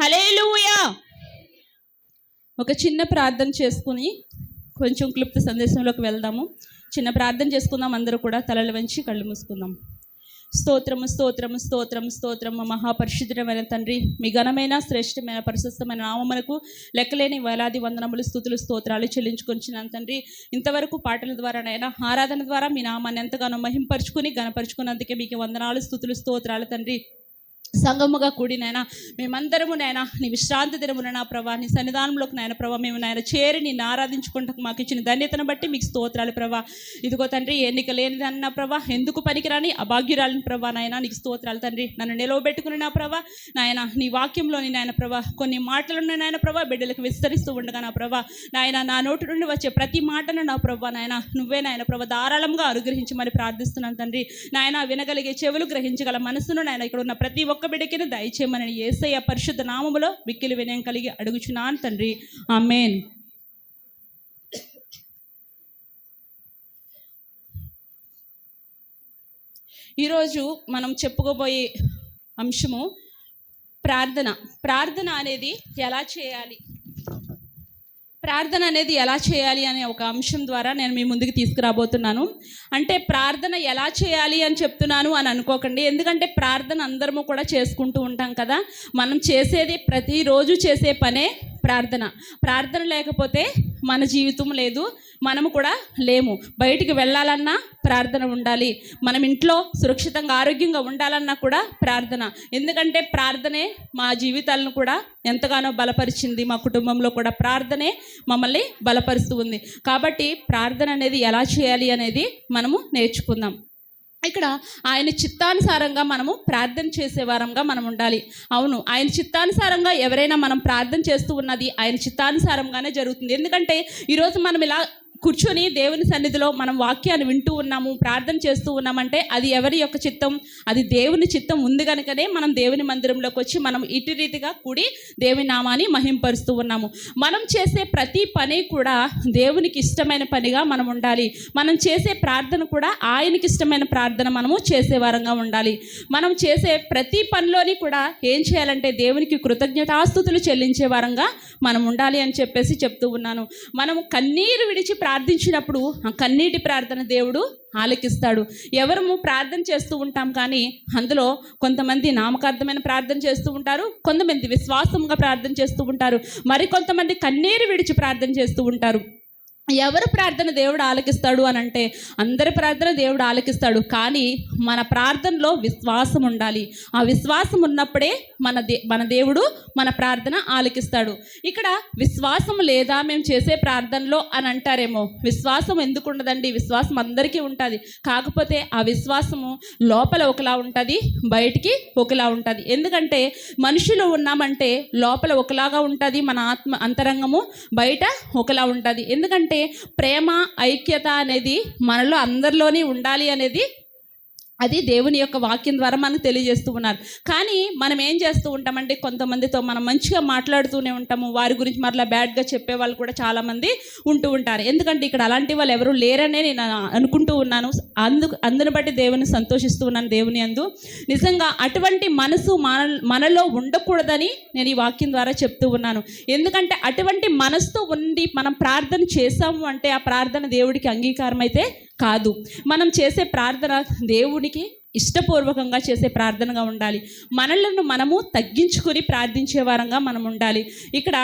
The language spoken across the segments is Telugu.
హలేలుయా ఒక చిన్న ప్రార్థన చేసుకుని కొంచెం క్లుప్త సందేశంలోకి వెళ్దాము. చిన్న ప్రార్థన చేసుకుందాం అందరూ కూడా తలలు వంచి కళ్ళు మూసుకుందాం. స్తోత్రము స్తోత్రము స్తోత్రము స్తోత్రము మహాపరిశుద్ధమైన తండ్రి మీ ఘనమైన శ్రేష్టమైన పరిశుద్ధమైన నామమునకు లెక్కలేని వేలాది వందనములు స్థుతులు స్తోత్రాలు చెల్లించుకొంచున్నాను తండ్రి. ఇంతవరకు పాటల ద్వారానైనా ఆరాధన ద్వారా మీ నామాన్ని ఎంతగానో మహింపరుచుకుని గణపరుచుకున్నందుకే మీకు వందనాలు స్థుతులు స్తోత్రాలు తండ్రి. సంగముగా కూడి నాయన మేమందరము నాయన నీ విశ్రాంతి దినమున నా ప్రభా నీ సన్నిధానంలోకి నాయన ప్రభా మేము నాయన చేరి నేను ఆరాధించుకుంటకు మాకు ఇచ్చిన ధన్యతను బట్టి మీకు స్తోత్రాలు ప్రభా. ఇదిగో తండ్రి ఎన్నిక లేనిదన్న ప్రభా ఎందుకు పనికిరాని అభాగ్యురాలని ప్రభా నాయన నీకు స్తోత్రాలు తండ్రి. నన్ను నిలవబెట్టుకుని నా ప్రభా నాయన నీ వాక్యంలోని నాయన ప్రభా కొన్ని మాటలను నాయన ప్రభా బిడ్డలకు విస్తరిస్తూ ఉండగా నా ప్రభా. నాయన నా నోటి నుండి వచ్చే ప్రతి మాటను నా ప్రభా నాయన నువ్వే నాయన ప్రభా ధారాళంగా అనుగ్రహించి మరి ప్రార్థిస్తున్నాను తండ్రి. నాయన వినగలిగే చెవులు గ్రహించగల మనసును నాయన ఇక్కడ ఉన్న ప్రతి ఒక్క బిడ్డకిని దయచేయమని ఏసయ్య పరిశుద్ధ నామములో మిక్కిలి వినయం కలిగి అడుగుచున్నాను తండ్రి. ఆమెన్. ఈరోజు మనం చెప్పుకోబోయే అంశము ప్రార్థన. ప్రార్థన అనేది ఎలా చేయాలి? ప్రార్థన అనేది ఎలా చేయాలి అనే ఒక అంశం ద్వారా నేను మీ ముందుకు తీసుకురాబోతున్నాను. అంటే ప్రార్థన ఎలా చేయాలి అని చెప్తున్నాను అని అనుకోకండి. ఎందుకంటే ప్రార్థన అందరము కూడా చేసుకుంటూ ఉంటాం కదా. మనం చేసేది ప్రతిరోజు చేసే పనే ప్రార్థన. ప్రార్థన లేకపోతే మన జీవితం లేదు మనము కూడా లేము. బయటికి వెళ్ళాలన్నా ప్రార్థన ఉండాలి. మనం ఇంట్లో సురక్షితంగా ఆరోగ్యంగా ఉండాలన్నా కూడా ప్రార్థన. ఎందుకంటే ప్రార్థనే మా జీవితాలను కూడా ఎంతగానో బలపరిచింది. మా కుటుంబంలో కూడా ప్రార్థనే మమ్మల్ని బలపరుస్తూ ఉంది. కాబట్టి ప్రార్థన అనేది ఎలా చేయాలి అనేది మనము నేర్చుకుందాం. ఇక్కడ ఆయన చిత్తానుసారంగా మనము ప్రార్థన చేసే వారంగా మనం ఉండాలి. అవును ఆయన చిత్తానుసారంగా ఎవరైనా మనం ప్రార్థన చేస్తూ ఉన్నది ఆయన చిత్తానుసారంగానే జరుగుతుంది. ఎందుకంటే ఈరోజు మనం ఇలా కూర్చొని దేవుని సన్నిధిలో మనం వాక్యాన్ని వింటూ ఉన్నాము ప్రార్థన చేస్తూ ఉన్నామంటే అది ఎవరి యొక్క చిత్తం? అది దేవుని చిత్తం ఉంది కనుకనే మనం దేవుని మందిరంలోకి వచ్చి మనం ఇటు రీతిగా కూడి దేవుని నామాన్ని మహింపరుస్తూ ఉన్నాము. మనం చేసే ప్రతి పని కూడా దేవునికి ఇష్టమైన పనిగా మనం ఉండాలి. మనం చేసే ప్రార్థన కూడా ఆయనకి ఇష్టమైన ప్రార్థన మనము చేసే వారంగా ఉండాలి. మనం చేసే ప్రతి పనిలోని కూడా ఏం చేయాలంటే దేవునికి కృతజ్ఞతాస్తుతులు చెల్లించే వారంగా మనం ఉండాలి అని చెప్పేసి చెప్తూ ఉన్నాను. మనం కన్నీరు విడిచి ప్రార్థించినప్పుడు ఆ కన్నీటి ప్రార్థన దేవుడు ఆలకిస్తాడు. ఎవరము ప్రార్థన చేస్తూ ఉంటాం కానీ అందులో కొంతమంది నామకార్థమైన ప్రార్థన చేస్తూ ఉంటారు కొంతమంది విశ్వాసంగా ప్రార్థన చేస్తూ ఉంటారు మరి కొంతమంది కన్నీరు విడిచి ప్రార్థన చేస్తూ ఉంటారు. ఎవరు ప్రార్థన దేవుడు ఆలకిస్తాడు అని అంటే అందరి ప్రార్థన దేవుడు ఆలకిస్తాడు. కానీ మన ప్రార్థనలో విశ్వాసం ఉండాలి. ఆ విశ్వాసం ఉన్నప్పుడే మన దే మన దేవుడు మన ప్రార్థన ఆలకిస్తాడు. ఇక్కడ విశ్వాసం లేదా మేము చేసే ప్రార్థనలో అని అంటారేమో. విశ్వాసం ఎందుకు ఉండదండి? విశ్వాసం అందరికీ ఉంటుంది. కాకపోతే ఆ విశ్వాసము లోపల ఒకలా ఉంటుంది బయటికి ఒకలా ఉంటుంది. ఎందుకంటే మనుషులు ఉన్నామంటే లోపల ఒకలాగా ఉంటుంది మన ఆత్మ అంతరంగము బయట ఒకలా ఉంటుంది. ఎందుకంటే ప్రేమ ఐక్యత అనేది మనలో అందరిలోని ఉండాలి అనేది అది దేవుని యొక్క వాక్యం ద్వారా మనకు తెలియజేస్తూ ఉన్నారు. కానీ మనం ఏం చేస్తూ ఉంటామంటే కొంతమందితో మనం మంచిగా మాట్లాడుతూనే ఉంటాము. వారి గురించి మరలా బ్యాడ్గా చెప్పే వాళ్ళు కూడా చాలామంది ఉంటూ ఉంటారు. ఎందుకంటే ఇక్కడ అలాంటి వాళ్ళు ఎవరు లేరనే నేను అనుకుంటూ ఉన్నాను. అందు అందును బట్టి దేవుని సంతోషిస్తూ ఉన్నాను దేవుని అందు. నిజంగా అటువంటి మనసు మన మనలో ఉండకూడదని నేను ఈ వాక్యం ద్వారా చెప్తూ ఉన్నాను. ఎందుకంటే అటువంటి మనసుతో ఉండి మనం ప్రార్థన చేసాము అంటే ఆ ప్రార్థన దేవుడికి అంగీకారం అయితే కాదు. మనం చేసే ప్రార్థన దేవునికి ఇష్టపూర్వకంగా చేసే ప్రార్థనగా ఉండాలి. మనలను మనము తగ్గించుకొని ప్రార్థించే వారంగా మనం ఉండాలి. ఇక్కడ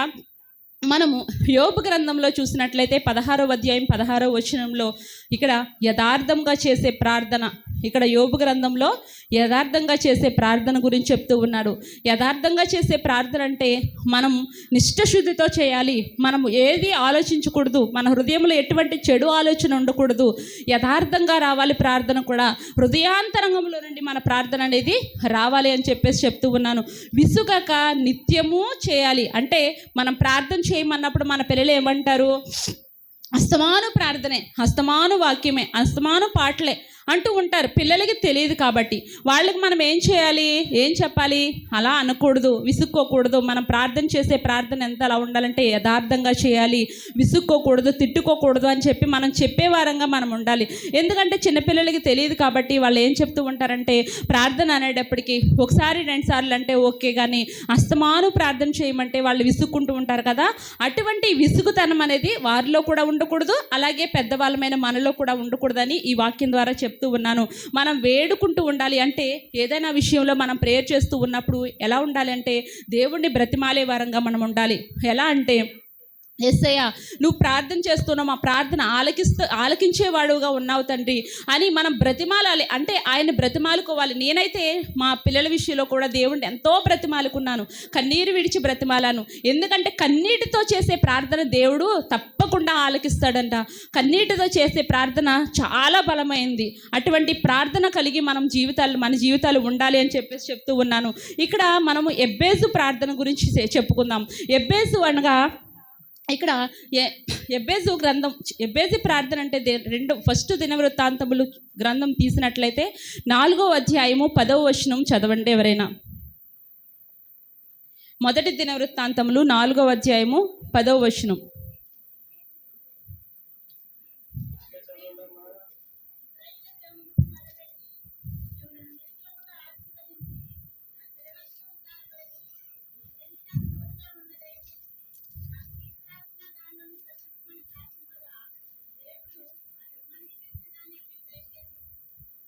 మనము యోపు గ్రంథంలో చూసినట్లయితే పదహారో అధ్యాయం పదహారో వచనంలో ఇక్కడ యథార్థంగా చేసే ప్రార్థన ఇక్కడ యోబు గ్రంథంలో యథార్థంగా చేసే ప్రార్థన గురించి చెప్తూ ఉన్నాడు. యథార్థంగా చేసే ప్రార్థన అంటే మనం నిష్టశుద్ధితో చేయాలి. మనం ఏది ఆలోచించకూడదు. మన హృదయంలో ఎటువంటి చెడు ఆలోచన ఉండకూడదు. యథార్థంగా రావాలి ప్రార్థన కూడా. హృదయాంతరంగంలో నుండి మన ప్రార్థన అనేది రావాలి అని చెప్పేసి చెప్తూ ఉన్నాను. విసుగక నిత్యము చేయాలి. అంటే మనం ప్రార్థన చేయమన్నప్పుడు మన పిల్లలు ఏమంటారు? అస్తమాను ప్రార్థనే అస్తమాను వాక్యమే అస్తమాను పాటలే అంటూ ఉంటారు. పిల్లలకి తెలియదు కాబట్టి. వాళ్ళకి మనం ఏం చేయాలి? ఏం చెప్పాలి? అలా అనకూడదు. విసుక్కోకూడదు. మనం ప్రార్థన చేసే ప్రార్థన ఎంత అలా ఉండాలంటే యథార్థంగా చేయాలి. విసుక్కోకూడదు తిట్టుకోకూడదు అని చెప్పి మనం చెప్పే వారంగా మనం ఉండాలి. ఎందుకంటే చిన్నపిల్లలకి తెలియదు కాబట్టి వాళ్ళు ఏం చెప్తూ ఉంటారంటే ప్రార్థన అనేటప్పటికి ఒకసారి రెండు సార్లు అంటే ఓకే కానీ అస్తమాను ప్రార్థన చేయమంటే వాళ్ళు విసుక్కుంటూ ఉంటారు కదా. అటువంటి విసుగుతనం అనేది వారిలో కూడా ఉండకూడదు. అలాగే పెద్దవాళ్ళమైన మనలో కూడా ఉండకూడదని ఈ వాక్యం ద్వారా చెప్తూ ఉన్నాను. మనం వేడుకుంటూ ఉండాలి. అంటే ఏదైనా విషయంలో మనం ప్రేయర్ చేస్తూ ఉన్నప్పుడు ఎలా ఉండాలి అంటే దేవుణ్ణి బ్రతిమాలే వారంగా మనం ఉండాలి. ఎలా అంటే ఎస్సయ్య నువ్వు ప్రార్థన చేస్తున్నావు మా ప్రార్థన ఆలకిస్తూ ఆలకించేవాడుగా ఉన్నావు తండ్రి అని మనం బ్రతిమాలాలి. అంటే ఆయన బ్రతిమాలుకోవాలి. నేనైతే మా పిల్లల విషయంలో కూడా దేవుడిని ఎంతో బ్రతిమాలుకున్నాను. కన్నీరు విడిచి బ్రతిమాలాను. ఎందుకంటే కన్నీటితో చేసే ప్రార్థన దేవుడు తప్పకుండా ఆలకిస్తాడంట. కన్నీటితో చేసే ప్రార్థన చాలా బలమైంది. అటువంటి ప్రార్థన కలిగి మనం జీవితాలు మన జీవితాలు ఉండాలి అని చెప్పేసి చెప్తూ ఉన్నాను. ఇక్కడ మనము ఎబ్బేజు ప్రార్థన గురించి చెప్పుకుందాం. ఎబ్బేజు అనగా ఇక్కడ ఎబ్బేజు గ్రంథం ఎబ్బేజు ప్రార్థన అంటే రెండు ఫస్ట్ దినవృత్తాంతములు గ్రంథం తీసినట్లయితే నాలుగో అధ్యాయము పదవ వచనం చదవండి ఎవరైనా. మొదటి దినవృత్తాంతములు నాలుగో అధ్యాయము పదవ వచనం.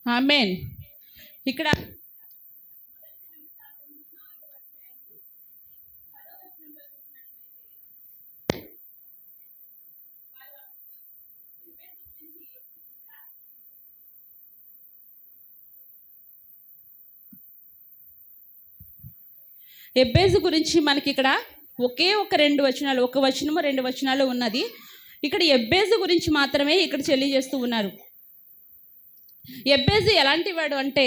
ఆమెన్. ఇక్కడ ఎబ్బేజు గురించి మనకి ఇక్కడ ఒకే ఒక రెండు వచనాలు ఒక వచనము రెండు వచనాలు ఉన్నది. ఇక్కడ ఎబ్బేజు గురించి మాత్రమే ఇక్కడ తెలియజేస్తూ ఉన్నారు. ఎబ్బేజు ఎలాంటి వాడు అంటే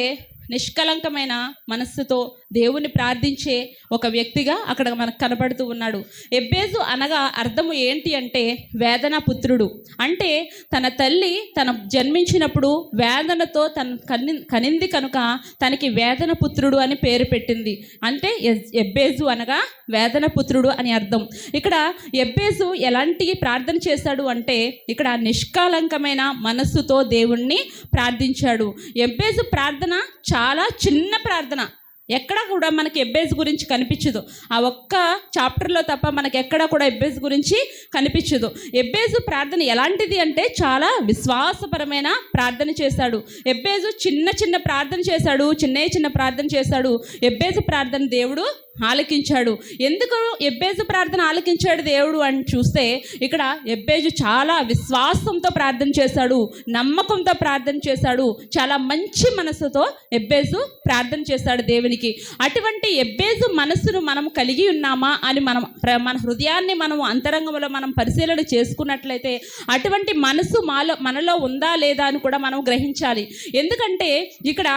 నిష్కలంకమైన మనస్సుతో దేవుని ప్రార్థించే ఒక వ్యక్తిగా అక్కడ మనకు కనపడుతూ ఉన్నాడు. ఎబ్బేజు అనగా అర్థము ఏంటి అంటే వేదన పుత్రుడు. అంటే తన తల్లి తన జన్మించినప్పుడు వేదనతో తన కని కనింది కనుక తనకి వేదన పుత్రుడు అని పేరు పెట్టింది. అంటే ఎబ్బేజు అనగా వేదన పుత్రుడు అని అర్థం. ఇక్కడ ఎబ్బేజు ఎలాంటి ప్రార్థన చేశాడు అంటే ఇక్కడ నిష్కాలంకమైన మనస్సుతో దేవుణ్ణి ప్రార్థించాడు. ఎబ్బేజు ప్రార్థన చాలా చిన్న ప్రార్థన. ఎక్కడ కూడా మనకి ఎబ్బేజ్ గురించి కనిపించదు. ఆ ఒక్క చాప్టర్లో తప్ప మనకి ఎక్కడ కూడా ఎబ్బేజ్ గురించి కనిపించదు. ఎబ్బేజు ప్రార్థన ఎలాంటిది అంటే చాలా విశ్వాసపరమైన ప్రార్థన చేశాడు. ఎబ్బేజు చిన్న చిన్న ప్రార్థన చేశాడు చిన్న చిన్న ప్రార్థన చేశాడు. ఎబ్బేజు ప్రార్థన దేవుడు ఆలకించాడు. ఎందుకు ఎబ్బేజు ప్రార్థన ఆలకించాడు దేవుడు అని చూస్తే ఇక్కడ ఎబ్బేజు చాలా విశ్వాసంతో ప్రార్థన చేశాడు నమ్మకంతో ప్రార్థన చేశాడు చాలా మంచి మనసుతో ఎబ్బేజు ప్రార్థన చేశాడు దేవునికి. అటువంటి ఎబ్బేజు మనస్సును మనం కలిగి ఉన్నామా అని మనం మన హృదయాన్ని మనం అంతరంగంలో మనం పరిశీలన చేసుకున్నట్లయితే అటువంటి మనసు మాలో మనలో ఉందా లేదా అని కూడా మనం గ్రహించాలి. ఎందుకంటే ఇక్కడ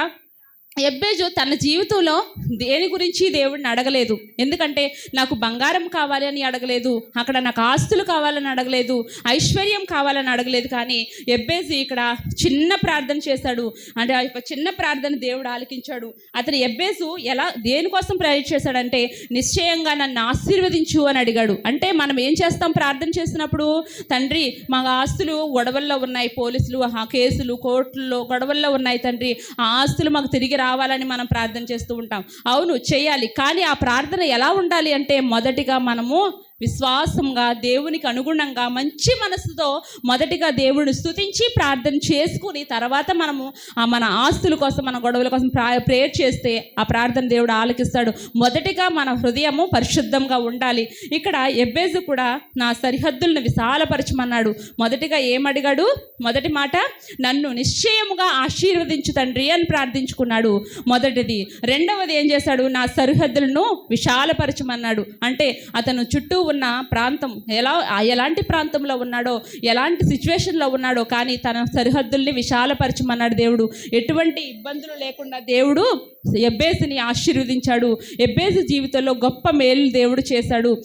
ఎబ్బేజు తన జీవితంలో దేని గురించి దేవుడిని అడగలేదు. ఎందుకంటే నాకు బంగారం కావాలి అని అడగలేదు అక్కడ నాకు ఆస్తులు కావాలని అడగలేదు ఐశ్వర్యం కావాలని అడగలేదు. కానీ ఎబ్బేజు ఇక్కడ చిన్న ప్రార్థన చేశాడు. అంటే ఆ యొక్క చిన్న ప్రార్థన దేవుడు ఆలకించాడు. అతను ఎబ్బేజు ఎలా దేనికోసం ప్రేయర్ చేశాడంటే నిశ్చయంగా నన్ను ఆశీర్వదించు అని అడిగాడు. అంటే మనం ఏం చేస్తాం ప్రార్థన చేసినప్పుడు తండ్రి మా ఆస్తులు గొడవల్లో ఉన్నాయి పోలీసులు ఆ కేసులు కోర్టుల్లో గొడవల్లో ఉన్నాయి తండ్రి. ఆ ఆస్తులు మాకు తిరిగి రావాలని మనం ప్రార్థన చేస్తూ ఉంటాం. అవును చేయాలి. కానీ ఆ ప్రార్థన ఎలా ఉండాలి అంటే మొదటిగా మనము విశ్వాసంగా దేవునికి అనుగుణంగా మంచి మనసుతో మొదటిగా దేవుడిని స్తుతించి ప్రార్థన చేసుకుని తర్వాత మనము ఆ మన ఆస్తుల కోసం మన గొడవల కోసం ప్రా ప్రేయర్ చేస్తే ఆ ప్రార్థన దేవుడు ఆలకిస్తాడు. మొదటిగా మన హృదయము పరిశుద్ధంగా ఉండాలి. ఇక్కడ ఎబ్బేజు కూడా నా సరిహద్దులను విశాలపరచమన్నాడు. మొదటిగా ఏమడిగాడు మొదటి మాట నన్ను నిశ్చయముగా ఆశీర్వదించు తండ్రి అని ప్రార్థించుకున్నాడు. మొదటిది. రెండవది ఏం చేశాడు? నా సరిహద్దులను విశాలపరచమన్నాడు. అంటే అతను చుట్టూ ఉన్న ప్రాంతం ఎలా ఆ ఎలాంటి ప్రాంతంలో ఉన్నాడో ఎలాంటి సిచ్యువేషన్లో ఉన్నాడో కానీ తన సరిహద్దుల్ని విశాలపరచమన్నాడు దేవుడు. ఎటువంటి ఇబ్బందులు లేకుండా దేవుడు ఎబ్బేసిని ఆశీర్వదించాడు. ఎబ్బేసి జీవితంలో గొప్ప మేలు దేవుడు చేశాడు.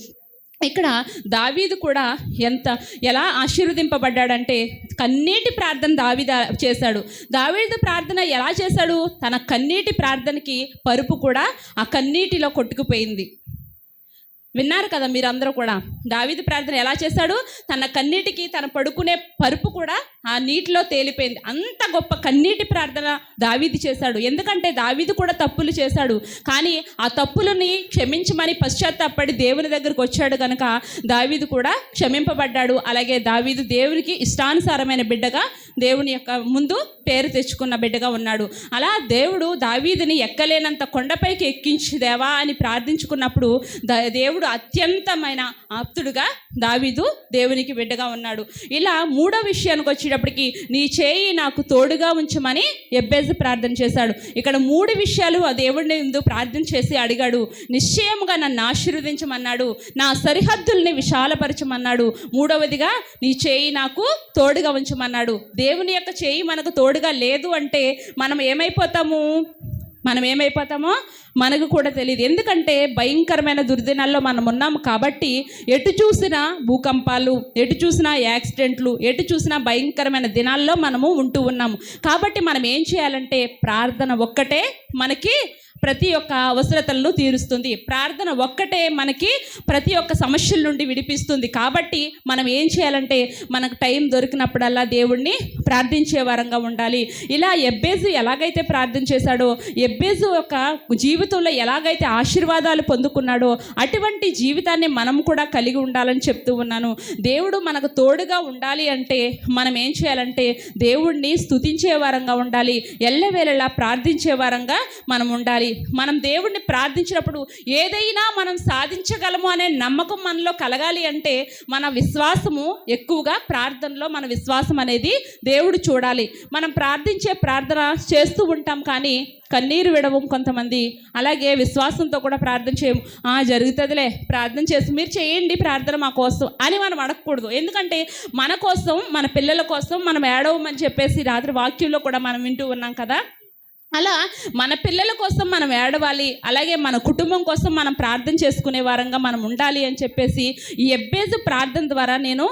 ఇక్కడ దావీదు కూడా ఎంత ఎలా ఆశీర్వదింపబడ్డాడంటే కన్నీటి ప్రార్థన దావీద చేశాడు. దావీదు ప్రార్థన ఎలా చేశాడు? తన కన్నీటి ప్రార్థనకి పరుపు కూడా ఆ కన్నీటిలో కొట్టుకుపోయింది. విన్నారు కదా మీరందరూ కూడా. దావీదు ప్రార్థన ఎలా చేశాడు? తన కన్నీటికి తన పడుకునే పరుపు కూడా ఆ నీటిలో తేలిపోయింది. అంత గొప్ప కన్నీటి ప్రార్థన దావీది చేశాడు. ఎందుకంటే దావీదు కూడా తప్పులు చేశాడు. కానీ ఆ తప్పులని క్షమించమని పశ్చాత్తాపడి దేవుని దగ్గరకు వచ్చాడు కనుక దావీదు కూడా క్షమింపబడ్డాడు. అలాగే దావీదు దేవునికి ఇష్టానుసారమైన బిడ్డగా దేవుని యొక్క ముందు పేరు తెచ్చుకున్న బిడ్డగా ఉన్నాడు. అలా దేవుడు దావీదుని ఎక్కలేనంత కొండపైకి ఎక్కించి దేవా అని ప్రార్థించుకున్నప్పుడు ద- దేవుడు అత్యంతమైన ఆప్తుడుగా దావీదు దేవునికి బిడ్డగా ఉన్నాడు. ఇలా మూడో విషయానికి వచ్చేటప్పటికి నీ చేయి నాకు తోడుగా ఉంచమని ఎబ్బేజు ప్రార్థన చేశాడు. ఇక్కడ మూడు విషయాలు ఆ దేవుడిని ముందు ప్రార్థన చేసి అడిగాడు. నిశ్చయముగా నన్ను ఆశీర్వదించమన్నాడు. నా సరిహద్దుల్ని విశాలపరచమన్నాడు. మూడవదిగా నీ చేయి నాకు తోడుగా ఉంచమన్నాడు. దేవుని యొక్క చేయి మనకు తోడుగా లేదు అంటే మనం ఏమైపోతాము? మనం ఏమైపోతామో మనకు కూడా తెలియదు. ఎందుకంటే భయంకరమైన దుర్దినాల్లో మనం ఉన్నాము కాబట్టి ఎటు చూసినా భూకంపాలు ఎటు చూసినా యాక్సిడెంట్లు ఎటు చూసినా భయంకరమైన దినాల్లో మనము ఉంటూ ఉన్నాము. కాబట్టి మనం ఏం చేయాలంటే ప్రార్థన ఒక్కటే మనకి ప్రతి ఒక్క అవసరతలను తీరుస్తుంది. ప్రార్థన ఒక్కటే మనకి ప్రతి ఒక్క సమస్యల నుండి విడిపిస్తుంది. కాబట్టి మనం ఏం చేయాలంటే మనకు టైం దొరికినప్పుడల్లా దేవుణ్ణి ప్రార్థించే వారంగా ఉండాలి. ఇలా ఎబ్బేజు ఎలాగైతే ప్రార్థన చేశాడో ఎబ్బేజు యొక్క జీవితంలో ఎలాగైతే ఆశీర్వాదాలు పొందుకున్నాడో అటువంటి జీవితాన్ని మనం కూడా కలిగి ఉండాలని చెప్తూ ఉన్నాను. దేవుడు మనకు తోడుగా ఉండాలి అంటే మనం ఏం చేయాలంటే దేవుణ్ణి స్తుతించే వారంగా ఉండాలి. ఎల్లవేళలా ప్రార్థించే వారంగా మనం ఉండాలి. మనం దేవుణ్ణి ప్రార్థించినప్పుడు ఏదైనా మనం సాధించగలము అనే నమ్మకం మనలో కలగాలి అంటే మన విశ్వాసము ఎక్కువగా ప్రార్థనలో మన విశ్వాసం అనేది దేవుడు చూడాలి. మనం ప్రార్థించే ప్రార్థన చేస్తూ ఉంటాం కానీ కన్నీరు విడవం కొంతమంది. అలాగే విశ్వాసంతో కూడా ప్రార్థన చేయము. "ఆ, జరుగుతుందిలే. ప్రార్థన చేసి మీరు చేయండి ప్రార్థన మా కోసం అని మనం అడగకూడదు. ఎందుకంటే మన కోసం మన పిల్లల కోసం మనం ఏడవమని చెప్పేసి రాత్రి వాక్యంలో కూడా మనం వింటూ ఉన్నాం కదా. అలా మన పిల్లల కోసం మనం ఏడవాలి అలాగే మన కుటుంబం కోసం మనం ప్రార్థన చేసుకునే వారంగా మనం ఉండాలి అని చెప్పేసి ఈ ఎబ్బేజు ప్రార్థన ద్వారా నేను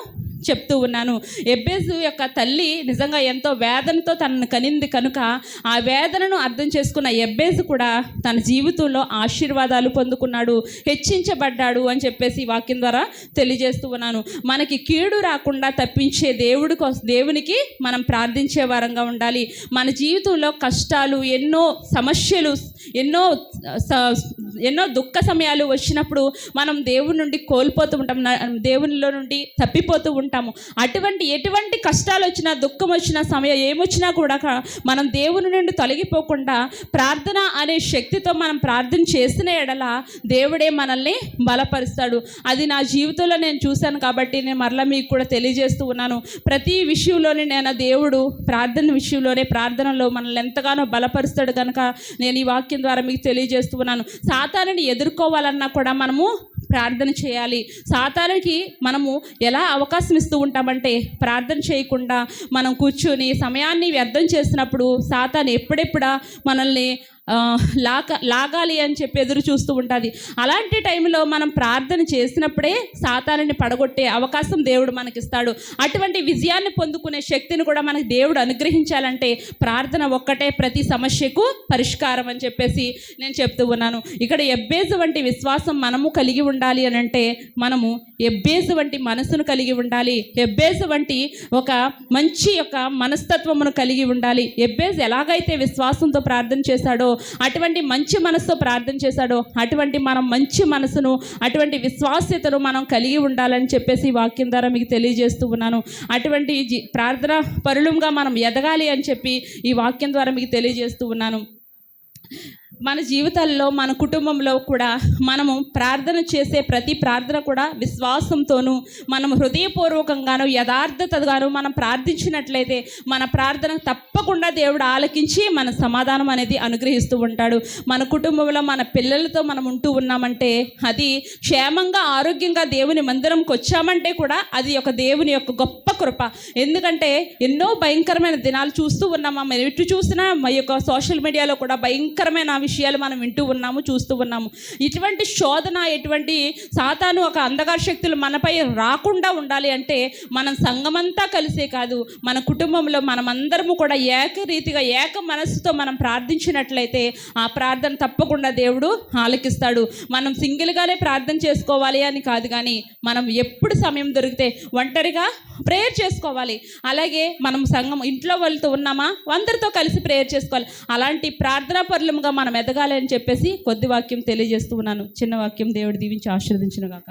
చెప్తూ ఉన్నాను. ఎబ్బేజు యొక్క తల్లి నిజంగా ఎంతో వేదనతో తనను కనింది కనుక ఆ వేదనను అర్థం చేసుకున్న ఎబ్బేజు కూడా తన జీవితంలో ఆశీర్వాదాలు పొందుకున్నాడు హెచ్చించబడ్డాడు అని చెప్పేసి వాక్యం ద్వారా తెలియజేస్తూ ఉన్నాను. మనకి కీడు రాకుండా తప్పించే దేవుడి కోసం దేవునికి మనం ప్రార్థించే వారంగా ఉండాలి. మన జీవితంలో కష్టాలు ఎన్నో సమస్యలు ఎన్నో స- ఎన్నో దుఃఖ సమయాలు వచ్చినప్పుడు మనం దేవుని నుండి కోల్పోతూ ఉంటాం. దేవునిలో నుండి తప్పిపోతూ ఉంటాం ఉంటాము అటువంటి ఎటువంటి కష్టాలు వచ్చినా దుఃఖం వచ్చినా సమయం ఏమొచ్చినా కూడా మనం దేవుని నుండి తొలగిపోకుండా ప్రార్థన అనే శక్తితో మనం ప్రార్థన చేసిన ఎడల దేవుడే మనల్ని బలపరుస్తాడు. అది నా జీవితంలో నేను చూశాను కాబట్టి నేను మరలా మీకు కూడా తెలియజేస్తూ ఉన్నాను. ప్రతి విషయంలోనే నేను దేవుడు ప్రార్థన విషయంలోనే ప్రార్థనలో మనల్ని ఎంతగానో బలపరుస్తాడు కనుక నేను ఈ వాక్యం ద్వారా మీకు తెలియజేస్తూ ఉన్నాను. సాతానుని ఎదుర్కోవాలన్నా కూడా మనము ప్రార్థన చేయాలి. సాతానికి మనము ఎలా అవకాశం ఇస్తూ ఉంటామంటే ప్రార్థన చేయకుండా మనం కూర్చొని సమయాన్ని వ్యర్థం చేసినప్పుడు సాతాను ఎప్పుడెప్పుడా మనల్ని లాక లాగాలి అని చెప్పి ఎదురు చూస్తూ ఉంటుంది. అలాంటి టైంలో మనం ప్రార్థన చేసినప్పుడే సాతానుని పడగొట్టే అవకాశం దేవుడు మనకిస్తాడు. అటువంటి విజయాన్ని పొందుకునే శక్తిని కూడా మనకి దేవుడు అనుగ్రహించాలంటే ప్రార్థన ఒక్కటే ప్రతి సమస్యకు పరిష్కారం అని చెప్పేసి నేను చెప్తూ ఉన్నాను. ఇక్కడ ఎబ్బేజు వంటి విశ్వాసం మనము కలిగి ఉండాలి అని అంటే మనము ఎబ్బేసు వంటి మనసును కలిగి ఉండాలి. ఎబ్బేసు వంటి ఒక మంచి యొక్క మనస్తత్వమును కలిగి ఉండాలి. ఎబ్బేజు ఎలాగైతే విశ్వాసంతో ప్రార్థన చేశాడో అటువంటి మంచి మనసుతో ప్రార్థన చేశాడో అటువంటి మనం మంచి మనసును అటువంటి విశ్వాస్యతను మనం కలిగి ఉండాలని చెప్పేసి వాక్యం ద్వారా మీకు తెలియజేస్తూ ఉన్నాను. అటువంటి ప్రార్థన పరులంగా మనం ఎదగాలి అని చెప్పి ఈ వాక్యం ద్వారా మీకు తెలియజేస్తూ ఉన్నాను. మన జీవితాల్లో మన కుటుంబంలో కూడా మనము ప్రార్థన చేసే ప్రతి ప్రార్థన కూడా విశ్వాసంతోనూ మనం హృదయపూర్వకంగాను యథార్థతగాను మనం ప్రార్థించినట్లయితే మన ప్రార్థన తప్పకుండా దేవుడు ఆలకించి మన సమాధానం అనేది అనుగ్రహిస్తూ ఉంటాడు. మన కుటుంబంలో మన పిల్లలతో మనం ఉంటూ ఉన్నామంటే అది క్షేమంగా ఆరోగ్యంగా దేవుని మందిరంకి వచ్చామంటే కూడా అది ఒక దేవుని యొక్క గొప్ప కృప. ఎందుకంటే ఎన్నో భయంకరమైన దినాలు చూస్తూ ఉన్నాం మనం ఎటు చూసినా మా యొక్క సోషల్ మీడియాలో కూడా భయంకరమైన విషయాలు మనం వింటూ ఉన్నాము చూస్తూ ఉన్నాము. ఇటువంటి శోధన ఎటువంటి సాతాను ఒక అంధకార శక్తులు మనపై రాకుండా ఉండాలి అంటే మనం సంఘమంతా కలిసే కాదు. మన కుటుంబంలో మనమందరము కూడా ఏకరీతిగా ఏక మనస్సుతో మనం ప్రార్థించినట్లయితే ఆ ప్రార్థన తప్పకుండా దేవుడు ఆలకిస్తాడు. మనం సింగిల్గానే ప్రార్థన చేసుకోవాలి అని కాదు కానీ మనం ఎప్పుడు సమయం దొరికితే ఒంటరిగా ప్రేయర్ చేసుకోవాలి. అలాగే మనం సంఘం ఇంట్లో వాళ్ళతో ఉన్నామా? అందరితో కలిసి ప్రేయర్ చేసుకోవాలి. అలాంటి ప్రార్థనా పరులముగా మనం ఎదగాలని అని చెప్పేసి కొద్ది వాక్యం తెలియజేస్తూ ఉన్నాను. చిన్న వాక్యం దేవుడు దీవించి ఆశీర్వదించిన కాక